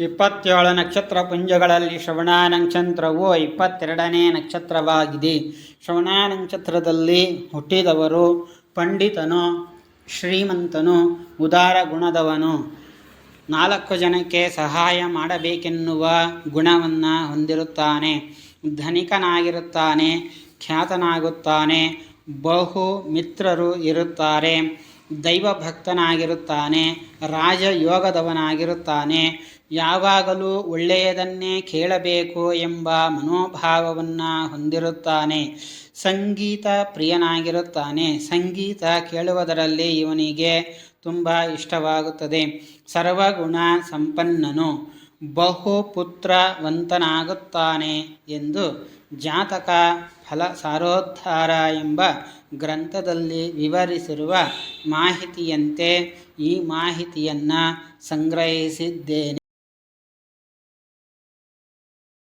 ಇಪ್ಪತ್ತೇಳು ನಕ್ಷತ್ರ ಪುಂಜಗಳಲ್ಲಿ ಶ್ರವಣ ನಕ್ಷತ್ರವು ಇಪ್ಪತ್ತೆರಡನೇ ನಕ್ಷತ್ರವಾಗಿದೆ. ಶ್ರವಣ ನಕ್ಷತ್ರದಲ್ಲಿ ಹುಟ್ಟಿದವರು ಪಂಡಿತನು, ಶ್ರೀಮಂತನು, ಉದಾರ ಗುಣದವನು. ನಾಲ್ಕು ಜನಕ್ಕೆ ಸಹಾಯ ಮಾಡಬೇಕೆನ್ನುವ ಗುಣವನ್ನು ಹೊಂದಿರುತ್ತಾನೆ. ಧನಿಕನಾಗಿರುತ್ತಾನೆ, ಖ್ಯಾತನಾಗುತ್ತಾನೆ ಬಹು ಮಿತ್ರರು ಇರುತ್ತಾರೆ. ದೈವ ಭಕ್ತನಾಗಿರುತ್ತಾನೆ ರಾಜಯೋಗದವನಾಗಿರುತ್ತಾನೆ. ಯಾವಾಗಲೂ ಒಳ್ಳೆಯದನ್ನೇ ಕೇಳಬೇಕು ಎಂಬ ಮನೋಭಾವವನ್ನು ಹೊಂದಿರುತ್ತಾನೆ. ಸಂಗೀತ ಪ್ರಿಯನಾಗಿರುತ್ತಾನೆ. ಸಂಗೀತ ಕೇಳುವುದರಲ್ಲಿ ಇವನಿಗೆ ತುಂಬ ಇಷ್ಟವಾಗುತ್ತದೆ. ಸರ್ವಗುಣ ಸಂಪನ್ನನು. ಬಹುಪುತ್ರವಂತನಾಗುತ್ತಾನೆ ಎಂದು ಜಾತಕ ಫಲ ಸಾರೋದ್ಧಾರ ಎಂಬ ಗ್ರಂಥದಲ್ಲಿ ವಿವರಿಸಿರುವ ಮಾಹಿತಿಯಂತೆ ಈ ಮಾಹಿತಿಯನ್ನು ಸಂಗ್ರಹಿಸಿದ್ದೇನೆ.